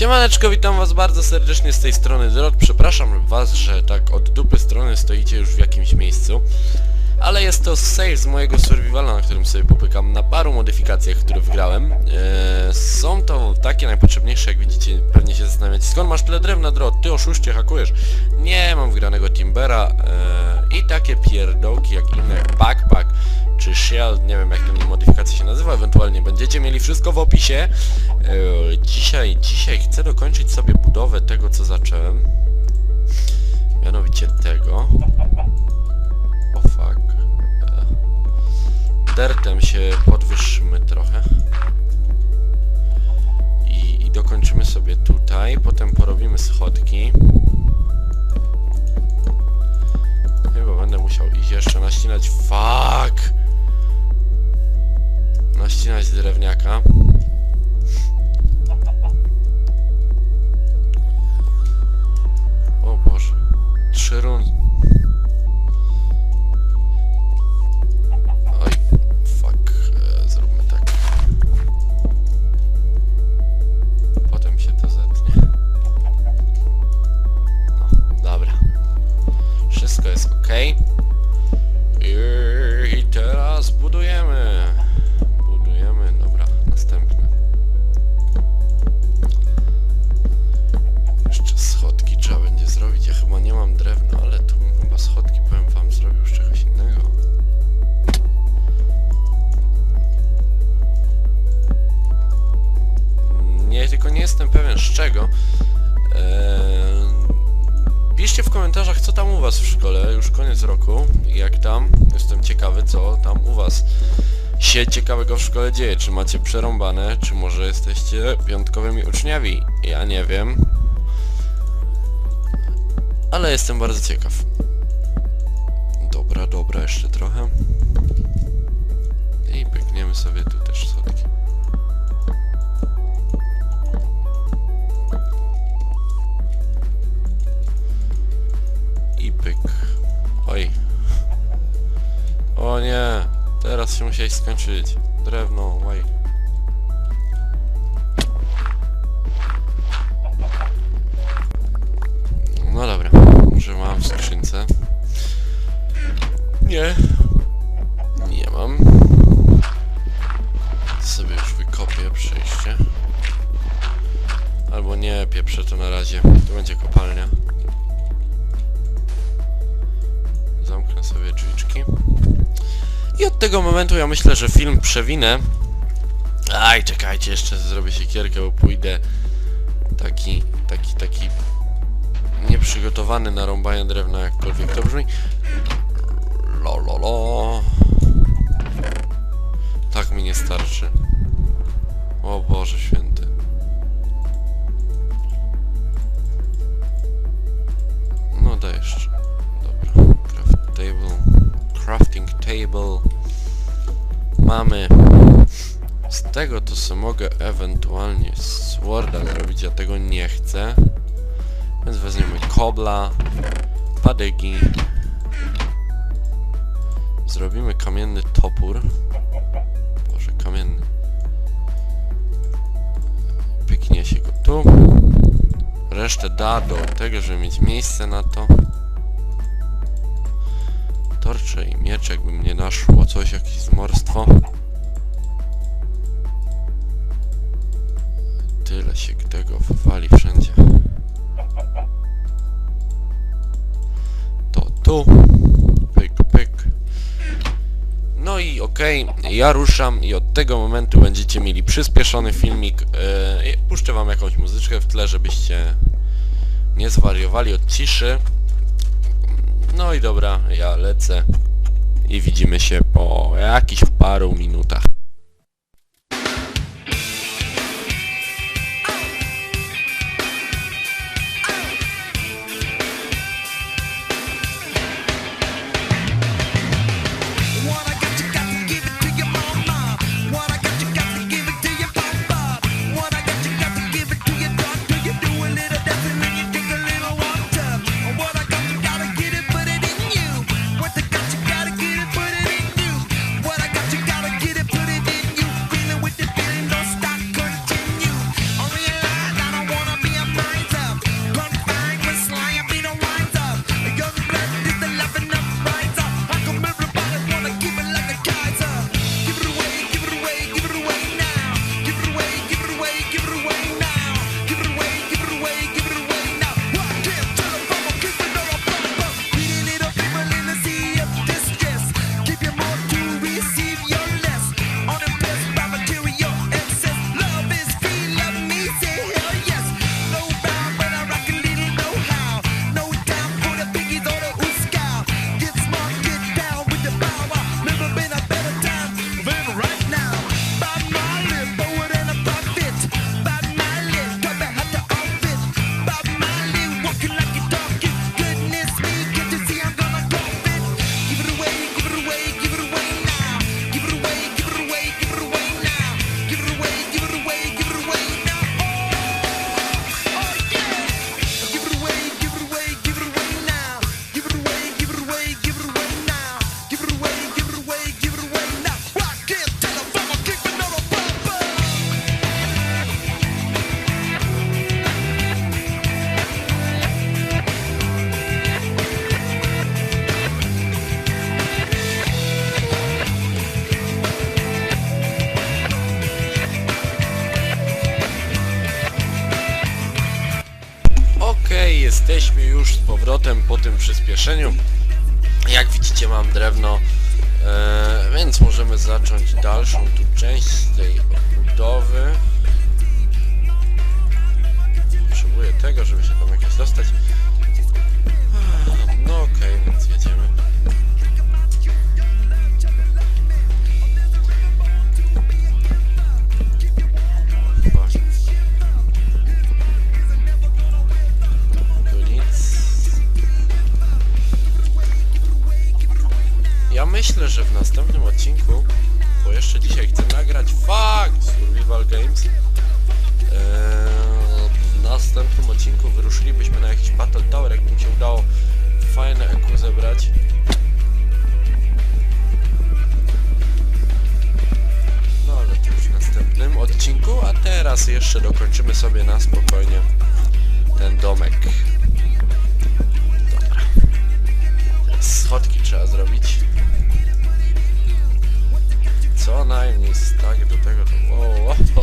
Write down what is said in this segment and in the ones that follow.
Siemaneczko, witam was bardzo serdecznie z tej strony Drot. Przepraszam was, że tak od dupy strony stoicie już w jakimś miejscu. Ale jest to save z mojego survivala, na którym sobie popykam na paru modyfikacjach, które wgrałem. Eee, są to takie najpotrzebniejsze, jak widzicie, pewnie się zastanawiacie. Skąd masz tyle drewna, Drot? Ty oszuście, hakujesz. Nie, mam wgranego Timbera eee, i takie pierdołki jak inne, Backpack czy Shield, nie wiem jak ta modyfikacja się nazywa, ewentualnie będziecie mieli wszystko w opisie. Eee, dzisiaj, dzisiaj chcę dokończyć sobie budowę tego, co zacząłem. Mianowicie tego. O fuck. Eee, Dertem się podwyższymy trochę. I, I dokończymy sobie tutaj, potem porobimy schodki. Chyba będę musiał iść jeszcze naścinać. Fuck! Naścinać drewniaka. Jestem pewien z czego. Eee, piszcie w komentarzach, co tam u was w szkole, już koniec roku, jak tam. Jestem ciekawy, co tam u was się ciekawego w szkole dzieje. Czy macie przerąbane, czy może jesteście piątkowymi uczniami? Ja nie wiem. Ale jestem bardzo ciekaw. Dobra, dobra, jeszcze trochę. I pykniemy sobie tu musiałeś skończyć. Drewno, oj. Tego momentu ja myślę, że film przewinę. Aj, czekajcie, jeszcze zrobię siekierkę, bo pójdę taki, taki, taki nieprzygotowany na rąbanie drewna, jakkolwiek to brzmi. Lo, lo, lo. Tak mi nie starczy. O Boże święty. No daj jeszcze. Dobra. Craft table. Crafting table. Mamy. Z tego to sobie mogę ewentualnie sworda zrobić, ja tego nie chcę. Więc weźmiemy kobla, padygi. Zrobimy kamienny topór. Boże, kamienny. Pyknie się go tu. Resztę da do tego, żeby mieć miejsce na to. Torcze i miecz, jakby mnie naszło coś, jakieś zmorstwo. Tyle się tego wywali wszędzie. To tu. Pyk, pyk. No i okej, ja ruszam i od tego momentu będziecie mieli przyspieszony filmik. Yy, puszczę wam jakąś muzyczkę w tle, żebyście nie zwariowali od ciszy. No i dobra, ja lecę i widzimy się po jakichś paru minutach. Już z powrotem po tym przyspieszeniu. Jak widzicie mam drewno, e, więc możemy zacząć dalszą tu część tej budowy. Potrzebuję tego, żeby się tam jakoś dostać. No okej, więc jedziemy. Że w następnym odcinku, bo jeszcze dzisiaj chcę nagrać fuck Survival Games. Eee, w następnym odcinku wyruszylibyśmy na jakiś Battle Tower, jakby mi się udało fajne EQ zebrać. No ale to już w następnym odcinku, a teraz jeszcze dokończymy sobie na spokojnie ten domek. Dobra. Schodki trzeba zrobić. Co najmniej tak do tego to... Wow, wow,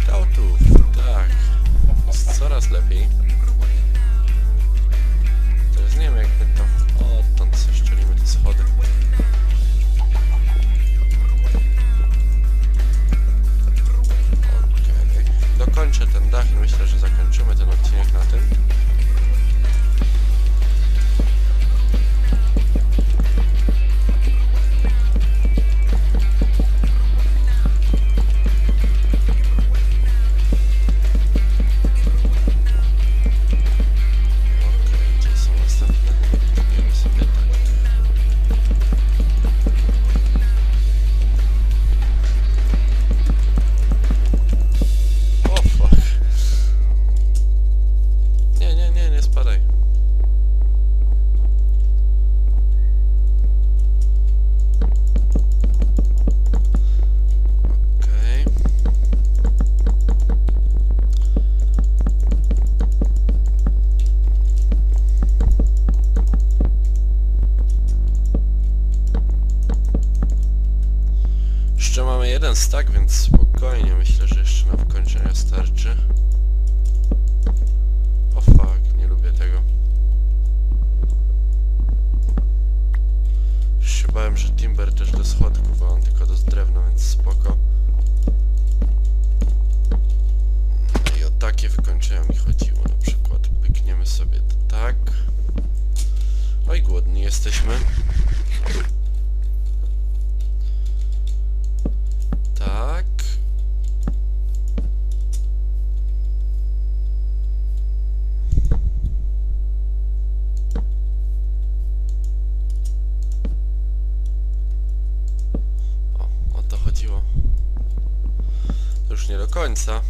kształtów. Tak, jest coraz lepiej. Teraz nie wiem jak my to... Odtąd sobie szczelimy te schody. Okej. Dokończę ten dach i myślę, że zakończymy ten odcinek na tym. Jeden stack, więc spokojnie, myślę, że jeszcze na wykończenie starczy. O fuck, nie lubię tego. Już że Timber też do schodków, a on tylko do drewna, więc spoko. No i o takie wykończenia mi chodziło, na przykład pykniemy sobie to tak. Oj, głodni jesteśmy. To. Już nie do końca.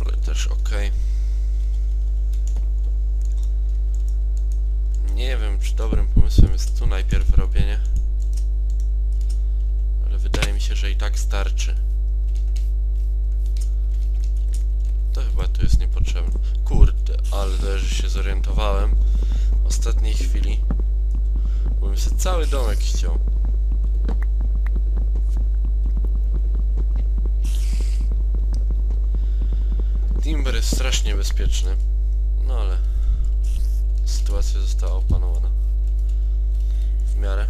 Ale też okej. Nie wiem, czy dobrym pomysłem jest tu najpierw robienie. Ale wydaje mi się, że i tak starczy. To chyba tu jest niepotrzebne. Kurde, ale też się zorientowałem w ostatniej chwili. Bo bym sobie cały domek chciał. Strasznie bezpieczny. No ale sytuacja została opanowana. W miarę.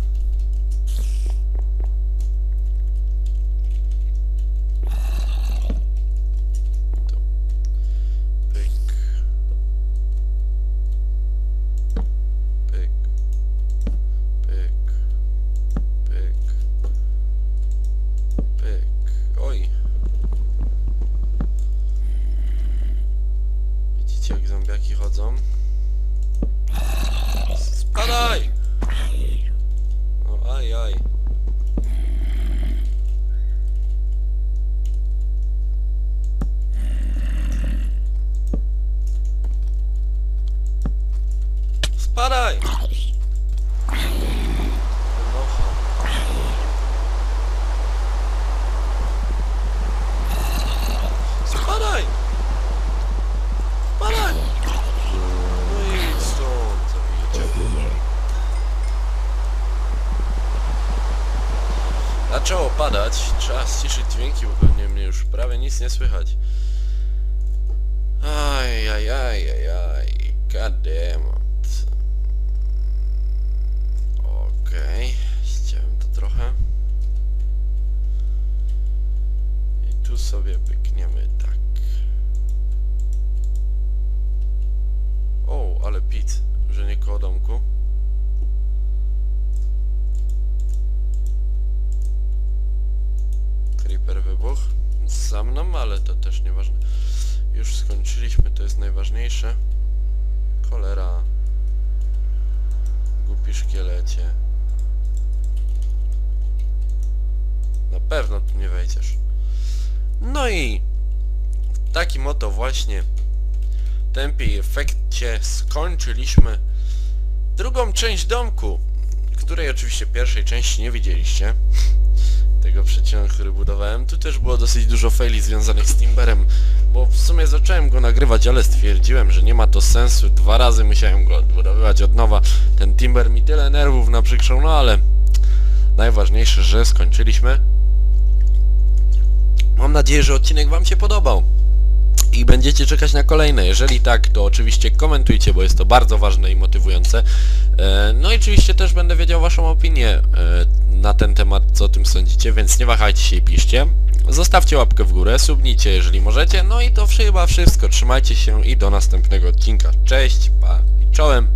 Zaczęło padać, trzeba ściszyć dźwięki, bo pewnie mnie już prawie nic nie słychać. Aj, aj, aj, aj, aj, god damn it. Okej, ściąłem to trochę. I tu sobie pykniemy tak. O, ale pit, że nie koło też nieważne. Już skończyliśmy, to jest najważniejsze. Cholera. Głupi szkielecie. Na pewno tu nie wejdziesz. No i w takim oto właśnie tempie i efekcie skończyliśmy drugą część domku, której oczywiście pierwszej części nie widzieliście tego przeciągu, który budowałem. Tu też było dosyć dużo faili związanych z Timberem, bo w sumie zacząłem go nagrywać, ale stwierdziłem, że nie ma to sensu. Dwa razy musiałem go odbudowywać od nowa. Ten Timber mi tyle nerwów naprzykrzał, no ale najważniejsze, że skończyliśmy. Mam nadzieję, że odcinek Wam się podobał i będziecie czekać na kolejne. Jeżeli tak, to oczywiście komentujcie, bo jest to bardzo ważne i motywujące. E, No i oczywiście też będę wiedział Waszą opinię e, na ten temat, co o tym sądzicie, więc nie wahajcie się i piszcie. Zostawcie łapkę w górę, subnijcie jeżeli możecie, no i to chyba wszystko. Trzymajcie się i do następnego odcinka. Cześć, pa i czołem!